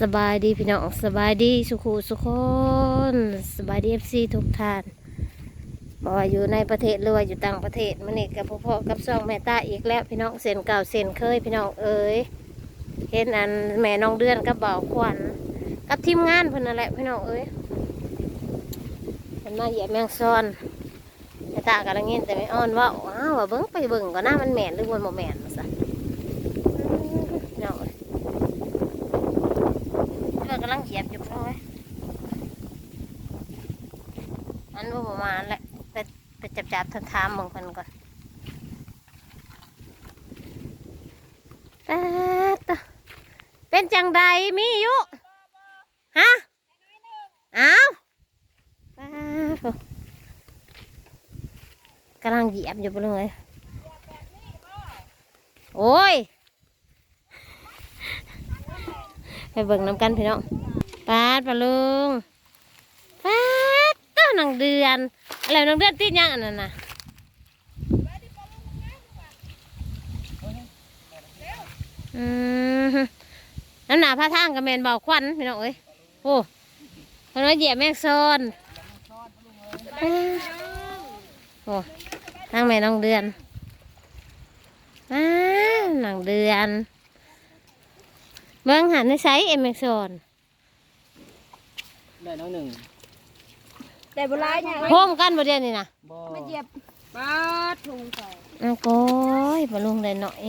สบายดีพี่น้องสบายดีสุขุสุขคนสบายดีเอฟซีทุกท่านบอกว่าอยู่ในประเทศหรือว่าอยู่ต่างประเทศมันนี่กับพ่อๆกับซองแม่ตาอีกแล้วพี่น้องเส้นเก่าเส้นเคยพี่น้องเอ๋ยเห็นอันแม่น้องเดือนกับบ่าวขวัญกับทีมงานพนั่นแหละพี่น้องเอ๋ยเพิ่นมาเหยียบแมงซอนแม่ตากำลังเงินแต่ไม่อ่อนว่าอ้าวเบิ่งไปเบิ่งก่อนหน้ามันแม่นหรือมันบ่แม่นว่าซะพี่น้องเอ้ย เพื่อนกำลังเหยียบอยู่น้อยอันว่ประมาณแหละไปไปจับจับทำทามมองคนก่อนแตะเป็นจังใดมีอยู่ ฮะ อ้าวกำลังเหยียบอยู่ไปเลย โอ้ย ไปเบิ่งน้ำกันพี่น้องปาดปลาลุงปาดต้านางเดือนอะไรนางเดือนติดยังอันนั้นน่ะอืมน้ำหนาพระทางกับแมนเบาควันพี่น้องเอ้ยโอ้คนว่าเหยียบแมงซอนโอ้ทางแม่น้องเดือนอ้านางเดือน เบิ่งหันในไซส์เอ็มเอ็กซอนได้น้องหนึ่งแต่โบราณเนี่ยโฮมกันบ่เดียวนี่นะบ่มาเหยียบปาดถุงใส่อ้าวก้อยปลาลุงได้หน่อย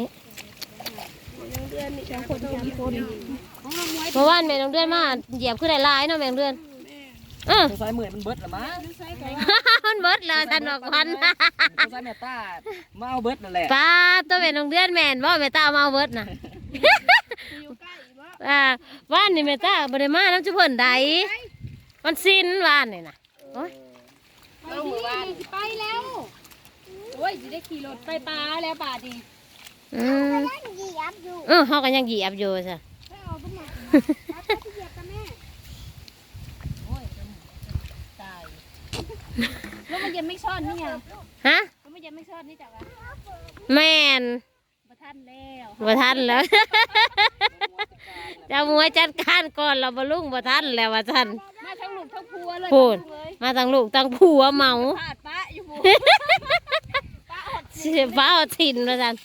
ยังเดือนนี่สองคนสามคนของเราไว้เมื่อวานแม่น้องเดือนมาเหยียบขึ้นได้หลายเนาะแม่น้องเดือนเออสงสัยเหมือนมันเบิดละมั้งใส่ไก่มันเบิดเลยทันบอกควันสงสัยแม่ตามาเอาเบิดนั่นแหละป้าตัวแม่น้องเดือนแม่นบ่แม่ตาเอามาเอาเบิดน่ะอยู่ใกล้บ่ อ่าว่านนี่แม่ตาบ่ได้มาน้ำจุเพิ่นใดมันสิ้นว่านนี่น่ะโอ้ยเอาหมู่บ้านไปแล้วโอ้ยจะได้ขี่รถไปปลาแล้วป่าดีอืมเหยียบอยู่เออเฮาก็ยังเหยียบอยู่ซะไม่เอาขึ้นมาเหยียบกันแม่ตายแล้วมันยังไม่ซ่อนนี่ไงฮะแล้วมันยังไม่ซ่อนนี่จ้ะวะแม่นมาท่านแล้วบ่ทันแล้ว เจะมวยจัดการก่อนเราบ่ลุงบ่ทันแล้วว่าทันมาทั้งลูกทั้งพัวเลยพูดเลยมาทั้งลูกทั้งผัวเมาพาดป้าอยู่พัวป้าอดเสียฟ้าเอาถิ่นมาทัน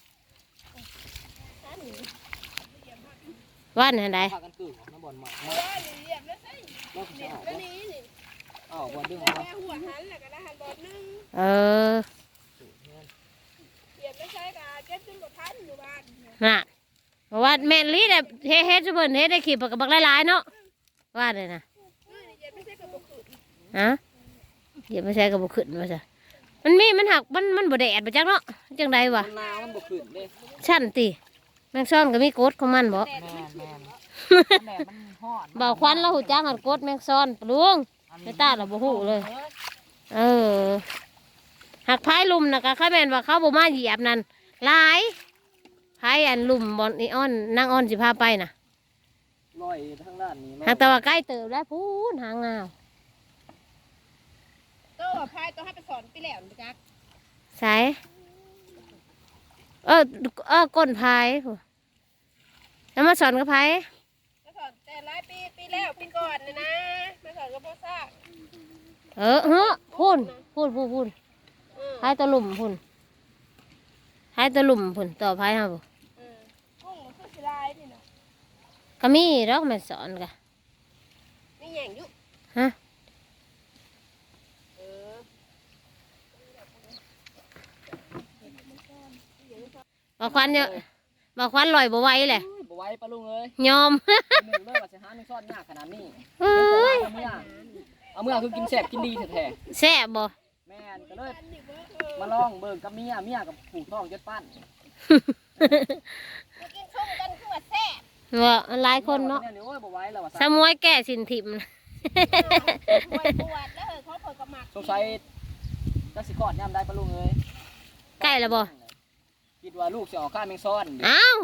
ว่านไหนพากันกึ่งน้ำบ่อนหมากมาแล้วจะเอาบ่อ้าวบ่ดึงออกมาหัวหันแหละก็ได้หัน บอดนึงเออเสียบไม่ใช่กะเจ็ดขึ้นกับท่านอยู่บ้านน่ะเพราะว่าแม่นลีเนี่ยเฮ็ดเฮ็ดจุบเบิ่นเฮ็ดได้ขีดปากกับบักหลายๆเนาะว่าเลยนะเจ็ดไม่ใช่กับบุกขืนฮะอย่าไปใช้กับบุขึ้นมาซะมันมีมันหักมันมันบ่แดดบ่จักเนาะจังใดวะมันหนาวมันบ่ขึ้นเด้ชั้นติแมงซ่อนก็มีกฎของมันบ่แม่นแม่นแดดมันฮ้อนบ่ควันเราหูจักหันกฎแมงซ่อนปะลุงไม่ตาเราบ่ฮู้เลย เออหักพายลุมนะก็ข้าแม่นว่าเขาบ่มาเหยียบนั่นหลาย พายอันลุมบอนอีออนนางออนสิพาไปน่ะลอยทางด้านนี้ลอยหากแต่ว่าใกล้เติบแล้วพูนหางงาวตัวพายตัวให้ไปสอนไปแล้วนะจ๊ะสายเออเออก้นพายพู้นแล้วมาสอนกับพายมาสอนแต่หลายปีปีแล้วปีก่อนนะนะมาสอนกับพ่อซ่าเออเฮ้อพูนพูนพูนพูนพายตะลุ่มพูนพายตะลุ่มพูนต่อพายเฮาบ่ กุ้งมันคือสิลายนี่นะ ก็มีดอกแม่นสอนกะนี่แย่งยุฮะเออบ่ควันเยอะบ่ควันลอยบ่ไหวแหละบ่ไหว้ปะลุงเอ้ยยอมหนึ่งเลยว่าสิหาแม่งซ่อนยากขนาดนี้เอ้ยเอาเมื่อเอาเมื่อคือกินแซ่บกินดีแท้แซ่บบ่ๆแม่นก็เลยมาลองเบิ่งกับเมียเมียกับผูกท้องจดปั้นมากินชุ่มกันคือว่าแซ่บ ว่าหลายคนเนาะยโอ้ยบ่ไหว้แล้วว่าสมวยแก่สินทิมปวดปวดแล้วเออเขาเปิดกระหมักสงสัยจักสิคลอดยามได้ปะลุงเอ้ยใกล้แล้วบ่คิดว่าลูกสิออกข้ามแมงซ่อนอยู่อ้าว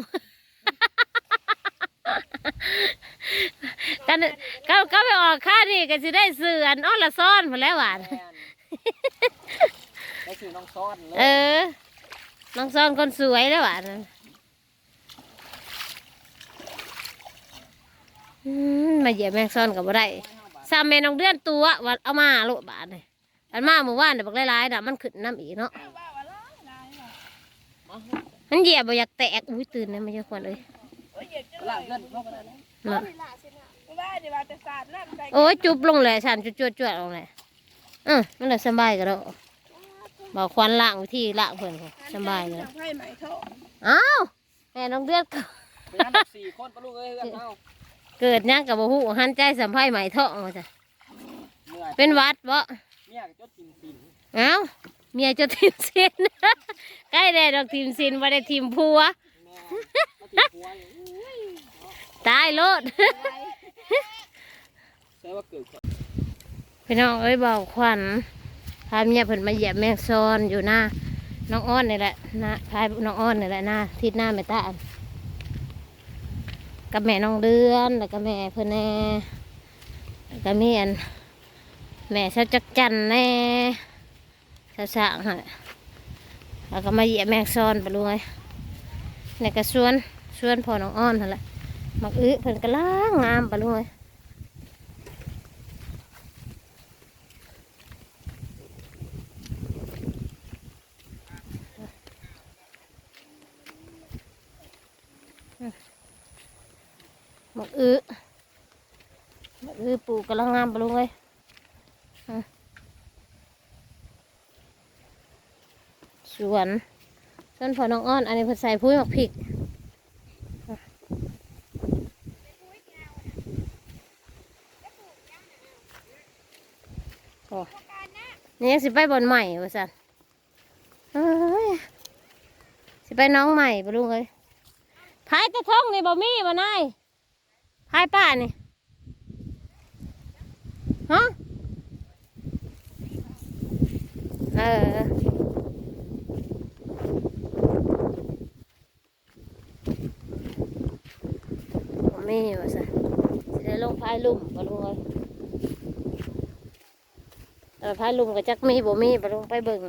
กันก็ก็ไปออกค่านี่ก็สิได้เสืออันอ้อนละซ่อนพอแล้วหวานแม่นได้ซื้อน้องซ่อนเลยเออ น้องซ่อนคนสวยแล้วหวาน อืมมาเหยียบแมงซ่อนกับบ่ได้สามแม่น้องเดือนตัววัดเอามาโลดบาทเลยอันมาเมื่อวานเดี๋ยวบักหลายๆน่ะมันขึ้นน้ำอีกเนาะมามันเหยียบบ่อยากแตกอุ้ยตื่นเลยไม่ใช่ควรเลยล่างเงินเข้าไปได้เนาะว่าเดี๋ยวว่าจะสาดน้ำใส่โอ้ยจุบลงเลยฉันจุดจวดจวดๆลงเลยเออมันเลยสบายกันแล้วบอกควันล่างวิธีล่างเพื่อนเขาสบายกันแล้วให้ไหมเถอะอ้าวแม่น้องเดือนก็ไปนั่งสี่คนปะลูกเอ้ยเพื่อนเอา เกิดหยังกับบ่ฮู้หันใจสัมภาษณ์ใหม่ท่องว่าจ้ะเมื่อยเป็นหวัดบ่เมียก็จดกินสินเอ้าเมียจะทีมสิน ใกล้ได้ดอกทีมสินบ่ได้ทีมผัว แม่มาติดหัวอยู่ตายโลด ใช่ว่าเกิดก่อนพี่น้องเอ้ยบอกขวัญพาเมียเพิ่นมาเหยียบแมงซอนอยู่หน้าน้องอ้อนนี่แหละนะพายน้องอ้อนนี่แหละหน้าทิศหน้าแม่ตาอัน กับแม่น้องเดือนแล้วก็แม่เพิ่นแน่แล้วก็มีอันแม่เช้าจักจันแน่เช้าสางฮะแล้วก็มาเหยียบแมงซอนไปเลยในกระสวนสวนพอน้องอ้อนนั่นแหละมักอื้อเพิ่นก็ล้างงามไปเลย หมกอื้อหม กกำลังงามไปลุงเลยสวนสวนพอน้องอ้อน อันนี้เพิ่นใส่พุ้ยหมกพริกอะโอ้นี่ยังสิไปบอนใหม่วะสันสิไปน้องใหม่ไปลุงเลยพายตะท่องนี่บ่มีบ่นายพายป้านี่ฮะ เออบ่มีว่าซะสิได้ลงพายลุ่มบ่ลุงเอ้ยเออพายลุ่มก็จักมีบ่มีบ่ลงไปเบิ่ง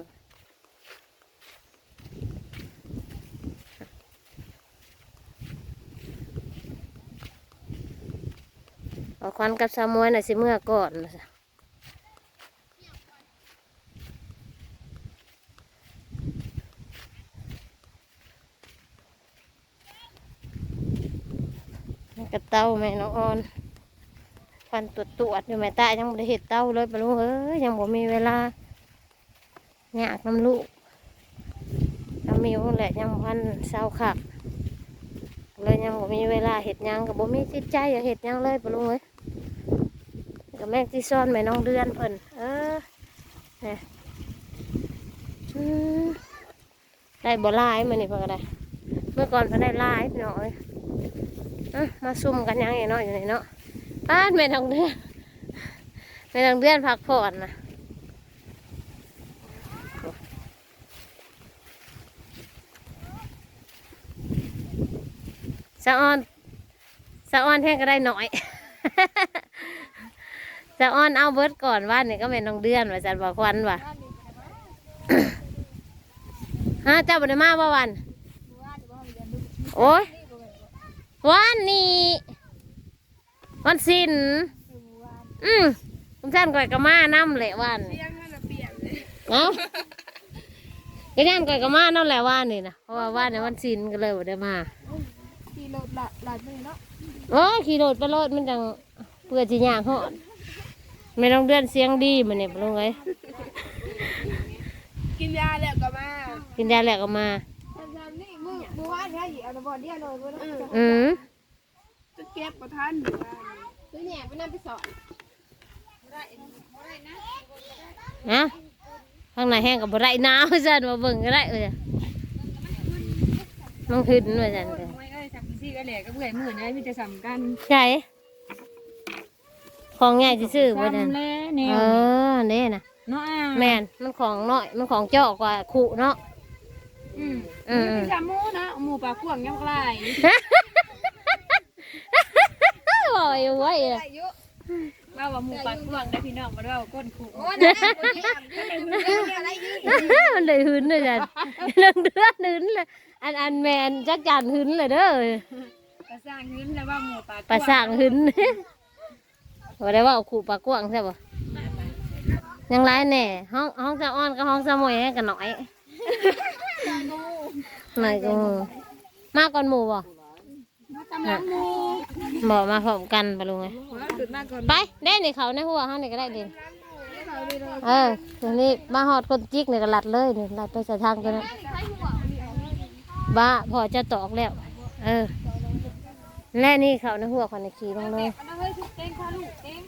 เอาควันกับสามวยน่ะสิเมื่อก่อนนะจ๊ะ กระเต้าแม่น้องออนควันตรวจตรวจอยู่แม่ตายังบ่ได้เห็ดเต้าเลยปะลุงเอ้ยยังบ่มีเวลาอยากน้ำลูกน้ำมิวแหละยังพันเศร้าขักเลยยังบ่มีเวลาเห็ดยังกับบ่มีจิตใจอยากเห็ดยังเลยปะลุงเอ้ยกับแม่ที่ซ่อนแม่น้องเดือนเพิ่นเออเนี่ยได้บ่ลายมื้อนี้เพิ่นก็ได้ เมื่อก่อนเพิ่นได้ลายพี่น้องเอ้ย มาซุ่มกันยังอีกเนาะอยู่นี่เนาะป้านแม่น้องเดือนแม่น้องเดือนพักผ่อนนะสะออนสะออนแท่งก็ได้หน่อยสะออนเอาเบิร์ดก่อนว่านี่ก็แม่น้องเดือนว่าจันบอกควันว่ะฮะเจ้าบุญมาบ่วัน โอ้ย วันนี้วันศิลอืมทุกท่านก่อยกะมาน้ำแหละวันเลี้ยงให้เราเปลี่ยนเลยเอาก็ย่านก่อยกะมาน้ำแหละวันนี่นะเพราะว่าวันนี้วันศิลก็เลยบ่ได้มาขี่รถหลายหลายมือเนาะโอ้ยขี่รถไปรถมันจังเพื่อจีย่างหอดไม่ต้องเดือนเสียงดีมันเนี่ยปลุงไงกินยาแล้วก็มา กินยาแล้วก็มา เอาตะบอลเดียวเลยเว้ยอืมจะเก็บประทันอยู่ว่าตัวแหน่ไปนั่นไปสอนนะข้างในแห้งกับไรหนาวจันมาเบิ่งก็ได้เออมันขึ้นว่าจันเด้อไม่เอ้ยสักซี่ก็แหล่ก็เบื่อมือนะมีแต่สำกันใช่ของใหญ่ซื่อๆบ่จันซ้ำแล้วแนเอวอเนี่นะเนาะอะแม่นมันของน้อยมันของเจาะกว่าขู่เนาะ อืมอืมมันเป็นจามูนะหมูปลาข่วงยังไกลโอ้ยไว้อะว่าว่าหมูปลาข่วงได้พี่น้องมาด้วยก้นขู่มันเลยหึนเลยจันเรื่องเดือดหึนเลยอันอันแมนจักจันหึนเลยเด้อปลาสร้างหื้นแล้วว่าหมูปลาปลาสร้างหึนบ่ได้ว่าเอาขู่ปลากวางใช่ปะยังไรแน่ห้องห้องจะอ้อนกับห้องจะมวยกันหน่อย หน่อยก็หมูมาก่อนหมูบ่กำลังหมูบ่มาพร้อมกันปะลุงไงจุดมากก่อนไปเด้นี่เขาในหัวเขานี่ก็ได้ดิเออทีนี้มาหอดคนจิกนี่ก็ลัดเลยนี่ลัดไปใส่ทางกันนะบ้าพอจะตอกแล้ว เออและนี่เขาในหัวคนในขี่ลงเลยเอาเฮ้ยทุกเต้งค่ะลูกเต้ง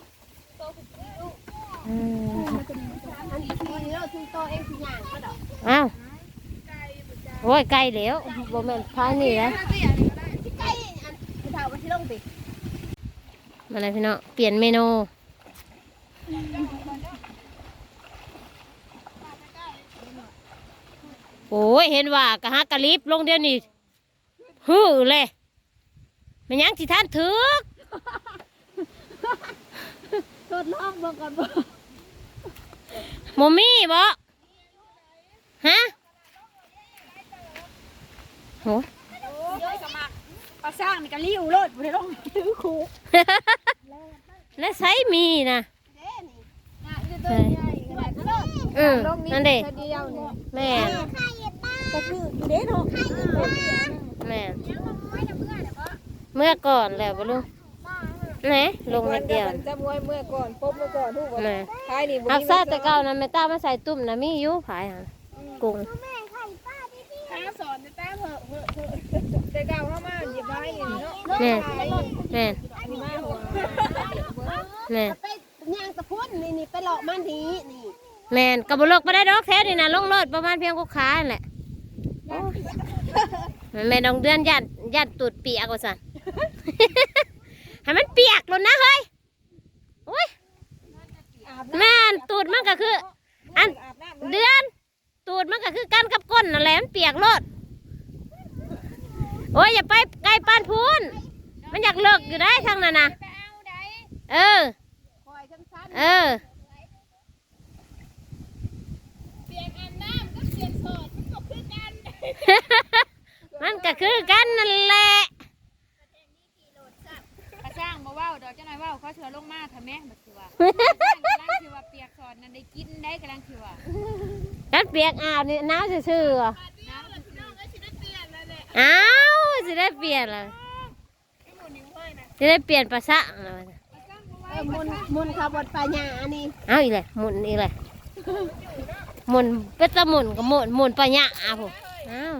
อืมอันนี้ทีเราถึงโตเองสิย่างก็ดอกอ้าว โอ้ยไกลแล้วบ่แม่นพายนี่นะใกล้อันคือเท่ามันที่ลงไปมาเลยพี่น้องเปลี่ยนเมนูโอ้ยเห็นว่ากะฮักกะลิบลงเดี๋ยวนี้ฮือเลยมันยังสิท่านถึกทดลองเบิ่งก่อนบ่โมมี่บ่ฮะ โหโอ้ยกะมักปลาสร้างนี่ก็ลิ้วโลดบ่ได้ลงถือคู่และใช้มีนะน่ะอยู่ตัวใหญ่ขนาดนั้นอืมนั่นเด็เดียวนี่แม่นก็คืออยู่เด้เนาะแม่นเมื่อก่อนแล้วบ่ลุงไหนลงนิดเดียวจะมวยเมื่อก่อนปุ๊บเมื่อก่อนทุกวันแม่ท้ายนี่บ่อักษาแต่เก่านะแม่ต้ามาใส่ตุ่มนะมีอยู่ผายหั่นกุ้งถ้าสอนจะ แต่เก่าเข้ามาหยิบไว้อย่างนี้เนาะแม่นแม่นแม่นไปย่างตะพุ่นนี่นี่ไปหลอกมันทีนี่แม่นกับบลกไปได้ดอกแท้นี่นะลงรถประมาณเพียงกุขาแหละแม่นองเดือนยัดยัดตูดเปียกว่าสันให้มันเปียกลนนะเฮ้ยโอ้ยแม่นตูดมันก็คือ อันเดือนตูดมันก็คือกันกับก้นนั่นแหละมันเปียกรถ โอ้ยอย่าไปไกลปานพูนมันอยากเลิกอยู่ได้ทางนั้นนะไปเอาได้เออคอยสั้นเออๆเปลี่ยนอันน้ำก็เปลี่ยนสอดมันก็คือกันมันก็คือกันนั่นแหละกระจ้างมาว่าวดอกจังหน่อยว่าวเขาเชือลงมาทำแม่บัดสิว่ากำลังคือว่าเปียกสอดนั่นได้กินได้กำลังคือว่ากันเปียกอาบนี่น้ำซื่อๆอะน้ำมันน้องก็สิได้เปลี่ยนแล้ว แหละอ้าวสิได้เปลี่ยนเลยสิได้เปลี่ยนภาษาเลยเออมุนมุนขบวนปัญญาอันนี้เอาอีกเลยหมุนอีกเลยหมุนเป็นตะหมุนกับหมุนหมุนปัญญาอะผมอ้าว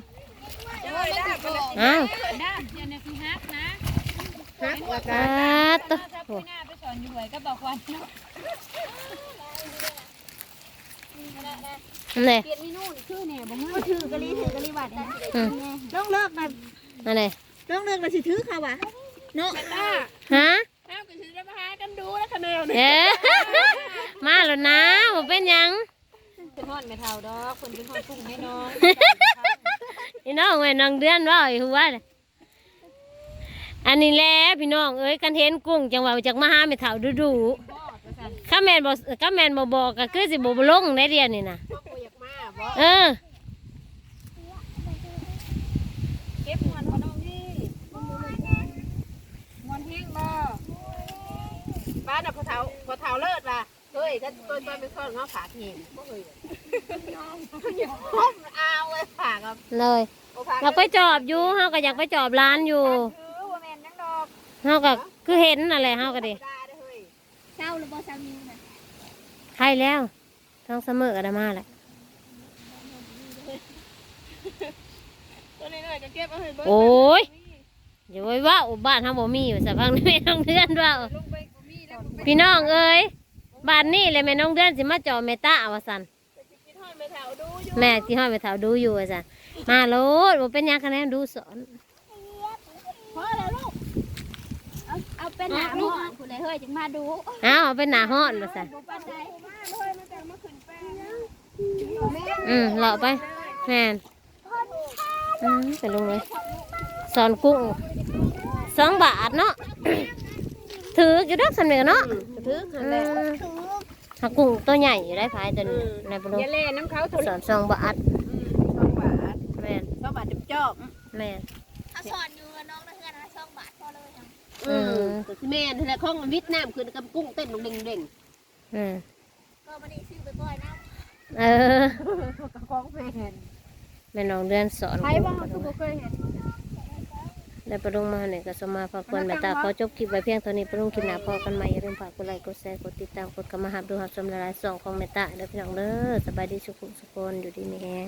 อ้าวน้ำเดี๋ยวนี้คือฮักนะอ่าตัวถ้าไปห น้าไปสอนอยู่หวยก็บอกวันเนาะนี่เปลี่ยนเมนูนี่คือแหน่บ่มือถือกะลีถือกะลีวัดนี่อืมต้องเลิกนะนั่นเลยต้องเลิกนะสิถือค่ะวะเนาะฮะห้ามกันสิได้มาหากันดูแล้วคะแนนเอ๊ะมาแล้วนะผมเป็นหยังเป็นฮอดไม่เท่าดอกคนเป็นฮอดกุ้งให้น้องพี่น้องไว้น้องเดือนว่าไอ้หัวน่ะอันนี้แหละพี่น้องเอ้ยกันเห็นกุ้งจังหวะจากมาหาไม่เท่าดูดูๆ ข้าแมนบอกข้าแมนบอกบอกก็คือสิบบ่ลงในเรียนนี่นะพ่อกูอยากมาบ่เออเก็บมวนบ่น้องนี่มวนแห้งบ่บ้านน่ะพอเฒ่าพอเฒ่าเลิศว่ะเฮ้ยถ้าต้นต้นเป็นคนเงาะผาเห็นบ่เคยน้องอย่าพ้มเอาไว้ผากับเลยโอผาเราไปจอบอยู่เฮาก็อยากไปจอบร้านอยู่ถือว่าแม่นยังดอกเฮาก็คือเห็นนั่นแหละเฮาก็ดิ ใช่แล้วท้องเสมอกันมาแหละตัวนี้เลยจะเก็บเอาให้เบิ่งโอ้ยอย่าไว้ว่าอุบ้านเฮาบ่มีอยู่สะพังนี่แม่น้องเดือนว่าลงไปบ่มีแล้วลงไปพี่น้องเอ้ยบ้านนี้เลยแม่น้องเดือนสิมาจอเมตาว่าซั่นกินหอยไม่เฒ่าดูอยู่แม่ที่ห้อยไปเถาดูอยู่ว่าซั่นมาโลดบ่เป็นหยังคะแนนดูสอนพอแล้วลูก เอาเอาเป็นหน้าหม้อผู้ใดเฮ้ยจังมาดูเอาเอาเป็นหน้าฮ้อนว่าซั่นบ่ปานใดอืมเลาะไปแม่นอืมไปลงเลยสอนกุ้งสองบาทเนาะถืออยู่ดอกสำเนียงเนาะถืออืมถ้ากุ้งตัวใหญ่อยู่ได้พายตัวนี้ในปลุอย่าเล่น้ำเขาเถสอนสองบาทสองบาทแม่นสองบาทจบแม่นถ้าสอนอยู่น้องนะเพื่อนนะสองบาทเออก็สิแม่นนั่นแหละของมันวิทย์น้ำขึ้นกับกุ้งเต้นเด้งเด้งอืมก็มาดีซื้อไปบ่อยนะเออๆกับของแม่นแม่น้องเดือนสอนใครบ้างคือบ่เคยเห็นได้ประดุงมาเนี่ยก็สมมาฝากคนแม่ตาขอจบคลิปไว้เพียงเท่านี้ประดุงคลิปหน้าพอกันใหม่อย่าลืมฝากกดไลค์กดแชร์กดติดตามกดกระมาหับดูหับชมละลายสองของแม่ตาเด้อพี่น้องเด้อสบายดีสุขสุขคนอยู่ดีมีแฮง